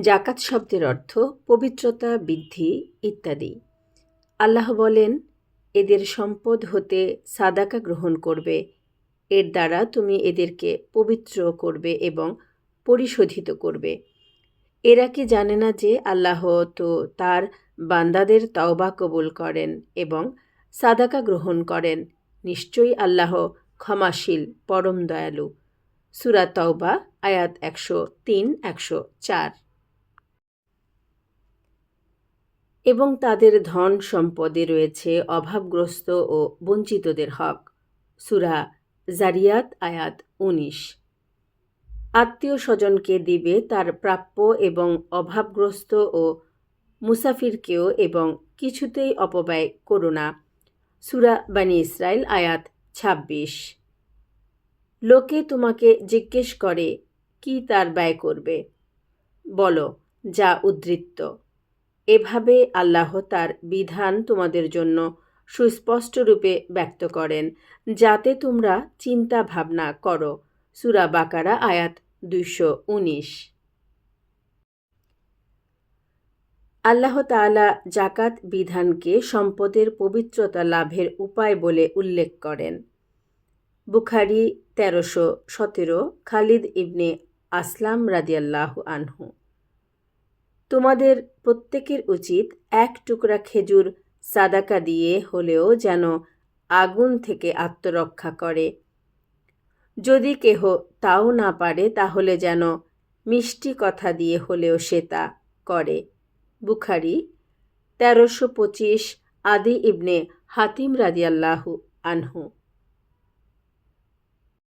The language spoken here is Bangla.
জাকাত শব্দের অর্থ পবিত্রতা, বৃদ্ধি ইত্যাদি। আল্লাহ বলেন, এদের সম্পদ হতে সাদাকা গ্রহণ করবে। এর দ্বারা তুমি এদেরকে পবিত্র করবে এবং পরিশোধিত করবে। এরা কি জানে না যে আল্লাহ তো তার বান্দাদের তওবা কবুল করেন এবং সাদাকা গ্রহণ করেন? নিশ্চয়ই আল্লাহ ক্ষমাশীল, পরম দয়ালু। সুরা তওবা, আয়াত একশো তিন, একশো চার। এবং তাদের ধন সম্পদে রয়েছে অভাবগ্রস্ত ও বঞ্চিতদের হক। সুরা জারিয়াত আয়াত উনিশ। আত্মীয় স্বজনকে দিবে তার প্রাপ্য এবং অভাবগ্রস্ত ও মুসাফিরকেও এবং কিছুতেই অপব্যয় করো না। সুরা বানি ইসরায়েল আয়াত ছাব্বিশ। লোকে তোমাকে জিজ্ঞেস করে, কি তার ব্যয় করবে? বলো, যা উদ্বৃত্ত এভাবে আল্লাহ তার বিধান তোমাদের জন্য সুস্পষ্টরূপে ব্যক্ত করেন, যাতে তোমরা চিন্তা ভাবনা করো। সুরা বাকারা, আয়াত দুইশো উনিশ। আল্লাহ তাআলা জাকাত বিধানকে সম্পদের পবিত্রতা লাভের উপায় বলে উল্লেখ করেন। বুখারি তেরোশো সতেরো, খালিদ ইবনে আসলাম রাদিয়াল্লাহু আনহু। তোমাদের প্রত্যেকের উচিত এক টুকরা খেজুর সাদাকা দিয়ে হলেও যেন আগুন থেকে আত্মরক্ষা করে। যদি কেহ তাও না পারে, তাহলে যেন মিষ্টি কথা দিয়ে হলেও সে তা করে। বুখারি, তেরোশো পঁচিশ আদি ইবনে হাতিম রাদিয়াল্লাহু আনহু।